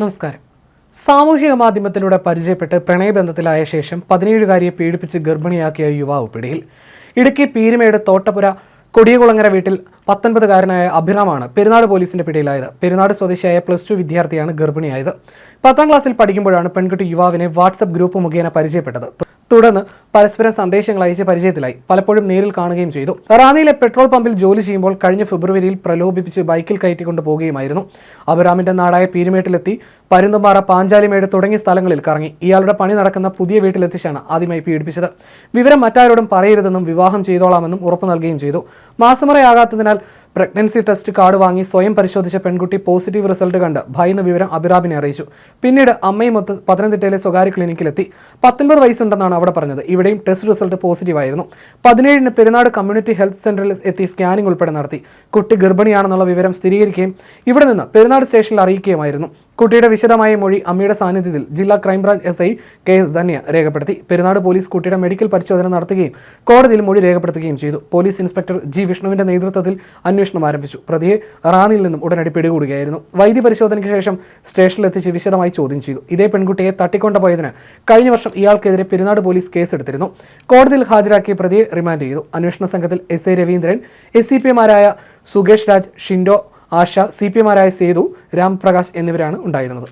നമസ്കാരം. സാമൂഹിക മാധ്യമത്തിലൂടെ പരിചയപ്പെട്ട് പ്രണയബന്ധത്തിലായ ശേഷം പതിനേഴുകാരിയെ പീഡിപ്പിച്ച് ഗർഭിണിയാക്കിയ യുവാവ് പിടിയിൽ. ഇടുക്കി പീരുമേട് തോട്ടപുര കൊടിയകുളങ്ങര വീട്ടിൽ പത്തൊൻപതുകാരനായ അഭിറാമാണ് പെരുന്നാട് പോലീസിന്റെ പിടിയിലായത്. പെരുന്നാട് സ്വദേശിയായ പ്ലസ് ടു വിദ്യാർത്ഥിയാണ് ഗർഭിണിയായത്. പത്താം ക്ലാസ്സിൽ പഠിക്കുമ്പോഴാണ് പെൺകുട്ടി യുവാവിനെ വാട്സപ്പ് ഗ്രൂപ്പ് മുഖേന പരിചയപ്പെട്ടത്. തുടർന്ന് പരസ്പരം സന്ദേശങ്ങൾ അയച്ച് പരിചയത്തിലായി. പലപ്പോഴും നേരിൽ കാണുകയും ചെയ്തു. റാന്നിയിലെ പെട്രോൾ പമ്പിൽ ജോലി ചെയ്യുമ്പോൾ കഴിഞ്ഞ ഫെബ്രുവരിയിൽ പ്രലോഭിപ്പിച്ച് ബൈക്കിൽ കയറ്റിക്കൊണ്ട് പോവുകയുമായിരുന്നു. അബുറാമിന്റെ നാടായ പീരുമേട്ടിലെത്തി പരുന്തുംപാറ പാഞ്ചാലിമേട് തുടങ്ങിയ സ്ഥലങ്ങളിൽ കറങ്ങി. ഇയാളുടെ പണി നടക്കുന്ന പുതിയ വീട്ടിലെത്തിച്ചാണ് ആദ്യമായി പീഡിപ്പിച്ചത്. വിവരം മറ്റാരോടും പറയരുതെന്നും വിവാഹം ചെയ്തോളാമെന്നും ഉറപ്പു നൽകുകയും ചെയ്തു. മാസമുറയാകാത്തതിനാൽ പ്രഗ്നൻസി ടെസ്റ്റ് കാർഡ് വാങ്ങി സ്വയം പരിശോധിച്ച പെൺകുട്ടി പോസിറ്റീവ് റിസൾട്ട് കണ്ട് ഭയന്ന വിവരം അബിറാബിനെ അറിയിച്ചു. പിന്നീട് അമ്മയും ഒത്ത് പത്തനംതിട്ടയിലെ സ്വകാര്യ ക്ലിനിക്കിലെത്തി. പത്തൊൻപത് വയസ്സുണ്ടെന്നാണ് അവിടെ പറഞ്ഞത്. ഇവിടെയും ടെസ്റ്റ് റിസൾട്ട് പോസിറ്റീവ് ആയിരുന്നു. പതിനേഴിന് പെരുന്നാട് കമ്മ്യൂണിറ്റി ഹെൽത്ത് സെന്ററിൽ എത്തി സ്കാനിംഗ് ഉൾപ്പെടെ നടത്തി. കുട്ടി ഗർഭിണിയാണെന്നുള്ള വിവരം സ്ഥിരീകരിക്കുകയും ഇവിടെ നിന്ന് പെരുന്നാട് സ്റ്റേഷനിൽ അറിയിക്കുകയുമായിരുന്നു. കുട്ടിയുടെ വിശദമായ മൊഴി അമ്മയുടെ സാന്നിധ്യത്തിൽ ജില്ലാ crime branch S I K S Dhanya രേഖപ്പെടുത്തി. പെരുന്നാട് പോലീസ് കുട്ടിയുടെ മെഡിക്കൽ പരിശോധന നടത്തുകയും കോടതിയിൽ മൊഴി രേഖപ്പെടുത്തുകയും ചെയ്തു. പോലീസ് ഇൻസ്പെക്ടർ ജി വിഷ്ണുവിന്റെ നേതൃത്വത്തിൽ അന്വേഷണം ആരംഭിച്ചു. പ്രതിയെ റാന്നിയിൽ നിന്നും ഉടനടി പിടികൂടുകയായിരുന്നു. വൈദ്യ പരിശോധനയ്ക്ക് ശേഷം സ്റ്റേഷനിലെത്തിച്ച് വിശദമായി ചോദ്യം ചെയ്തു. ഇതേ പെൺകുട്ടിയെ തട്ടിക്കൊണ്ടുപോയതിന് കഴിഞ്ഞ വർഷം ഇയാൾക്കെതിരെ പെരുന്നാട് പോലീസ് കേസെടുത്തിരുന്നു. കോടതിയിൽ ഹാജരാക്കിയ പ്രതിയെ റിമാൻഡ് ചെയ്തു. അന്വേഷണ സംഘത്തിൽ S A Raveendran S C പിമാരായ Sukesh Raj Shindo Asha C P എമാരായ സേതു രാംപ്രകാശ് എന്നിവരാണ് ഉണ്ടായിരുന്നത്.